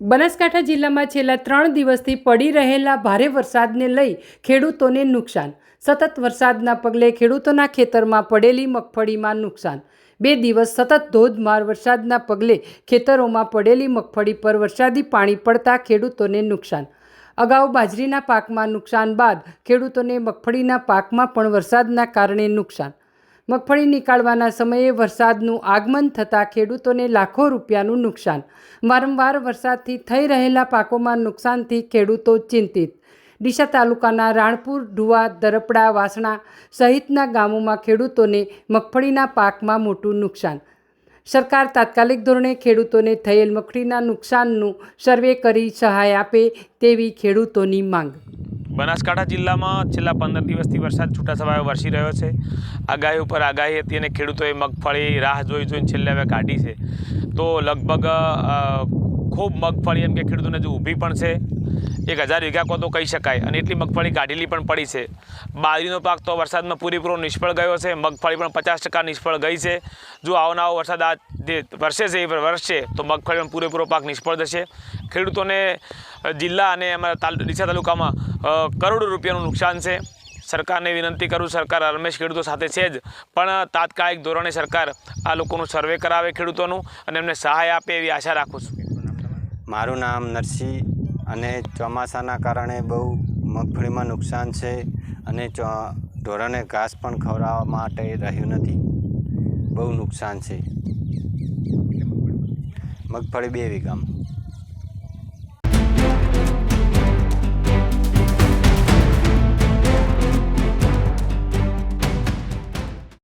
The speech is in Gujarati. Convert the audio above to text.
બનાસકાંઠા જિલ્લામાં છેલ્લા ત્રણ દિવસથી પડી રહેલા ભારે વરસાદને લઈ ખેડૂતોને નુકસાન. સતત વરસાદના પગલે ખેડૂતોના ખેતરમાં પડેલી મગફળીમાં નુકસાન. બે દિવસ સતત ધોધમાર વરસાદના પગલે ખેતરોમાં પડેલી મગફળી પર વરસાદી પાણી પડતા ખેડૂતોને નુકસાન. અગાઉ બાજરીના પાકમાં નુકસાન બાદ ખેડૂતોને મગફળીના પાકમાં પણ વરસાદના કારણે નુકસાન. મગફળી નીકાળવાના સમયે વરસાદનું આગમન થતાં ખેડૂતોને લાખો રૂપિયાનું નુકસાન. વારંવાર વરસાદથી થઈ રહેલા પાકોમાં નુકસાનથી ખેડૂતો ચિંતિત. ડીસા તાલુકાના રાણપુર, ઢુવા, દરપડા, વાસણા સહિતના ગામોમાં ખેડૂતોને મગફળીના પાકમાં મોટું નુકસાન. સરકાર તાત્કાલિક ધોરણે ખેડૂતોને થયેલ મગફળીના નુકસાનનું સર્વે કરી સહાય આપે તેવી ખેડૂતોની માંગ. બનાસકાંઠા જિલ્લામાં છેલ્લા પંદર દિવસથી વરસાદ છૂટાછવાયો વરસી રહ્યો છે. આગાહી ઉપર આગાહી હતી અને ખેડૂતોએ મગફળી રાહ જોઈ જોઈને છેલ્લે હવે કાઢી છે. તો લગભગ ખૂબ મગફળી એમ કે ખેડૂતોને જો ઊભી પણ છે. એક હજાર વીઘા કો તો કહી શકાય અને એટલી મગફળી કાઢેલી પણ પડી છે. બાજરીનો પાક તો વરસાદમાં પૂરેપૂરો નિષ્ફળ ગયો છે. મગફળી પણ પચાસ ટકા નિષ્ફળ ગઈ છે. જો આવનારો વરસાદ આ જે વરસે છે, એ વરસશે તો મગફળી પણ પૂરેપૂરો પાક નિષ્ફળ જશે. ખેડૂતોને જિલ્લા અને અમારા તાલ, ડીસા તાલુકામાં કરોડો રૂપિયાનું નુકસાન છે. સરકારને વિનંતી કરું, સરકાર રમેશ ખેડૂતો સાથે છે જ. પણ તાત્કાલિક ધોરણે સરકાર આ લોકોનું સર્વે કરાવે ખેડૂતોનું અને એમને સહાય આપે એવી આશા રાખું છું. મારું નામ નરસિંહ અને ચોમાસાના કારણે બહુ મગફળીમાં નુકસાન છે અને ચો, ધોરણે ઘાસ પણ ખવડાવવા માટે રહ્યું નથી. બહુ નુકસાન છે. મગફળી બે વીઘામાં.